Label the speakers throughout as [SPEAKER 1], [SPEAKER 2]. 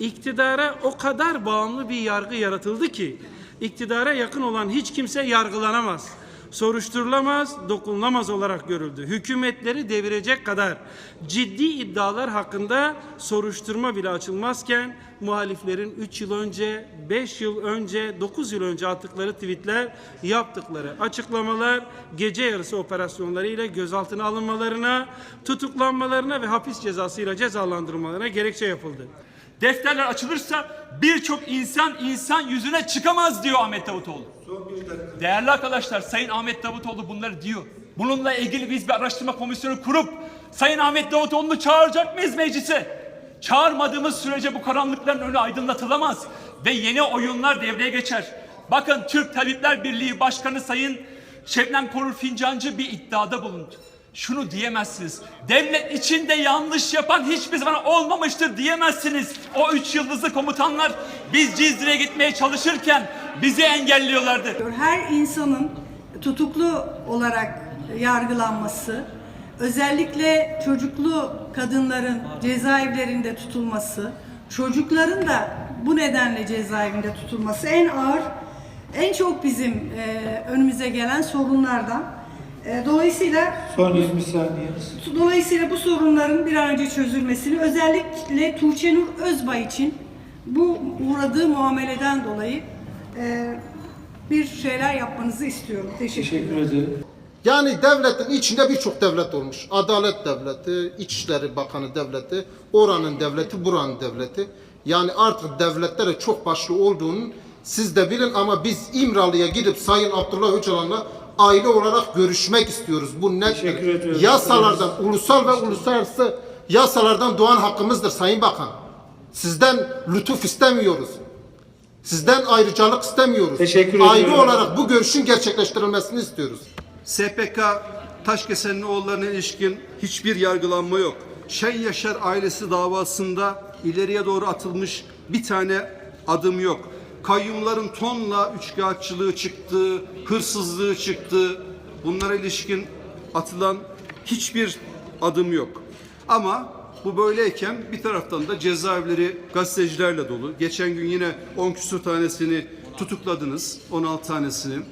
[SPEAKER 1] iktidara o kadar bağımlı bir yargı yaratıldı ki iktidara yakın olan hiç kimse yargılanamaz soruşturulamaz, dokunulamaz olarak görüldü. Hükümetleri devirecek kadar ciddi iddialar hakkında soruşturma bile açılmazken muhaliflerin 3 yıl önce, 5 yıl önce, 9 yıl önce attıkları tweetler, yaptıkları açıklamalar, gece yarısı operasyonlarıyla gözaltına alınmalarına, tutuklanmalarına ve hapis cezasıyla cezalandırılmalarına gerekçe yapıldı.
[SPEAKER 2] Defterler açılırsa birçok insan insan yüzüne çıkamaz diyor Ahmet Davutoğlu. Değerli arkadaşlar Sayın Ahmet Davutoğlu bunları diyor. Bununla ilgili biz bir araştırma komisyonu kurup Sayın Ahmet Davutoğlu'nu çağıracak mıyız meclise? Çağırmadığımız sürece bu karanlıkların önü aydınlatılamaz ve yeni oyunlar devreye geçer. Bakın Türk Tabipler Birliği Başkanı Sayın Şebnem Korur Fincancı bir iddiada bulundu. Şunu diyemezsiniz. Devlet içinde yanlış yapan hiçbir zaman olmamıştır diyemezsiniz. O üç yıldızlı komutanlar biz Cizre'ye gitmeye çalışırken bizi engelliyorlardı.
[SPEAKER 3] Her insanın tutuklu olarak yargılanması, özellikle çocuklu kadınların cezaevlerinde tutulması, çocukların da bu nedenle cezaevinde tutulması en ağır, en çok bizim e, önümüze gelen sorunlardan. E, dolayısıyla
[SPEAKER 4] Son 20 saniye.
[SPEAKER 3] Dolayısıyla bu sorunların bir an önce çözülmesini özellikle Tuğçe Nur Özbay için bu uğradığı muameleden dolayı e, bir şeyler yapmanızı istiyorum. Teşekkür ederim.
[SPEAKER 4] Teşekkür ederim.
[SPEAKER 5] Yani devletin içinde birçok devlet olmuş. Adalet devleti, İçişleri Bakanı devleti, oranın devleti, buranın devleti. Yani artık devletlere çok başlı olduğunu siz de bilin ama biz İmralı'ya gidip Sayın Abdullah Öcalan'la aile olarak görüşmek istiyoruz. Bu
[SPEAKER 4] Teşekkür
[SPEAKER 5] nettir.
[SPEAKER 4] ediyoruz.
[SPEAKER 5] Yasalardan, ulusal ve uluslararası yasalardan doğan hakkımızdır Sayın Bakan. Sizden lütuf istemiyoruz. Sizden ayrıcalık istemiyoruz.
[SPEAKER 4] Teşekkür
[SPEAKER 5] Aile
[SPEAKER 4] ediyorum.
[SPEAKER 5] olarak bu görüşün gerçekleştirilmesini istiyoruz.
[SPEAKER 6] SPK Taşkesen'in oğullarına ilişkin hiçbir yargılanma yok. Şen Yaşar ailesi davasında ileriye doğru atılmış bir tane adım yok. Kayyumların tonla üçkağıtçılığı çıktı, hırsızlığı çıktı. Bunlara ilişkin atılan hiçbir adım yok. Ama bu böyleyken bir taraftan da cezaevleri gazetecilerle dolu. Geçen gün yine 10 küsur tanesini tutukladınız, 16 tanesini.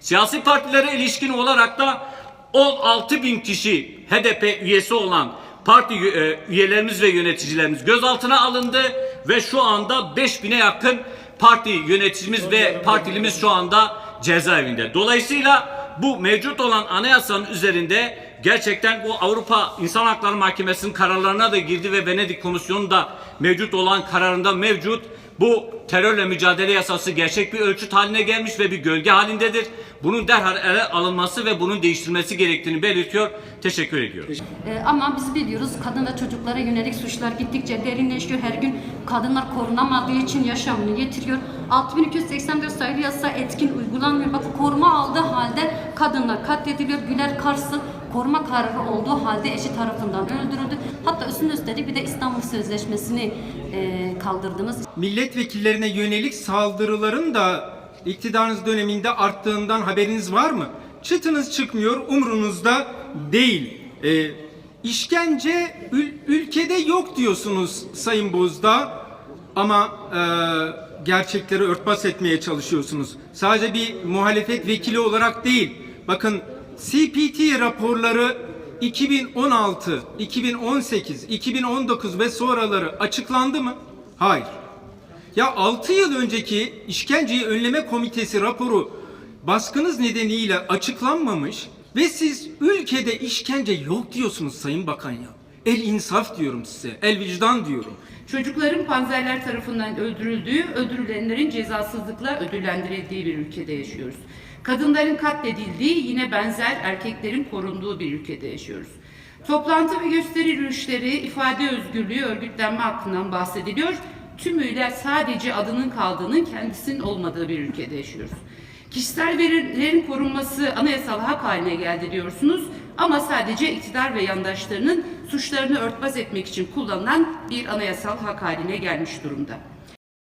[SPEAKER 7] Siyasi partilere ilişkin olarak da 16 bin kişi HDP üyesi olan parti e, üyelerimiz ve yöneticilerimiz gözaltına alındı ve şu anda 5000'e yakın parti yöneticimiz ve partilimiz şu anda cezaevinde. Dolayısıyla bu mevcut olan anayasanın üzerinde gerçekten bu Avrupa İnsan Hakları Mahkemesi'nin kararlarına da girdi ve Venedik Komisyonu da mevcut olan kararında mevcut. Bu terörle mücadele yasası gerçek bir ölçüt haline gelmiş ve bir gölge halindedir. Bunun derhal ele alınması ve bunun değiştirilmesi gerektiğini belirtiyor. Teşekkür ediyorum.
[SPEAKER 8] Ee, ama biz biliyoruz kadın ve çocuklara yönelik suçlar gittikçe derinleşiyor. Her gün kadınlar korunamadığı için yaşamını yitiriyor. 6284 sayılı yasa etkin uygulanmıyor. Bakın koruma aldığı halde kadınlar katlediliyor. Güler Kars'ın koruma kararı olduğu halde eşi tarafından öldürüldü. Hatta üstüne üstelik bir de İstanbul Sözleşmesi'ni e, kaldırdınız.
[SPEAKER 9] milletvekillerine yönelik saldırıların da iktidarınız döneminde arttığından haberiniz var mı? Çıtınız çıkmıyor, umrunuzda değil. Ee, işkence ül- ülkede yok diyorsunuz Sayın Bozdağ ama e, gerçekleri örtbas etmeye çalışıyorsunuz. Sadece bir muhalefet vekili olarak değil. Bakın CPT raporları 2016, 2018, 2019 ve sonraları açıklandı mı? Hayır. Ya 6 yıl önceki işkenceyi önleme komitesi raporu baskınız nedeniyle açıklanmamış ve siz ülkede işkence yok diyorsunuz Sayın Bakan ya. El insaf diyorum size, el vicdan diyorum.
[SPEAKER 10] Çocukların panzerler tarafından öldürüldüğü, öldürülenlerin cezasızlıkla ödüllendirildiği bir ülkede yaşıyoruz. Kadınların katledildiği, yine benzer erkeklerin korunduğu bir ülkede yaşıyoruz. Toplantı ve gösteri yürüyüşleri, ifade özgürlüğü, örgütlenme hakkından bahsediliyor. Tümüyle sadece adının kaldığının kendisinin olmadığı bir ülkede yaşıyoruz. Kişisel verilerin korunması anayasal hak haline geldi diyorsunuz ama sadece iktidar ve yandaşlarının suçlarını örtbas etmek için kullanılan bir anayasal hak haline gelmiş durumda.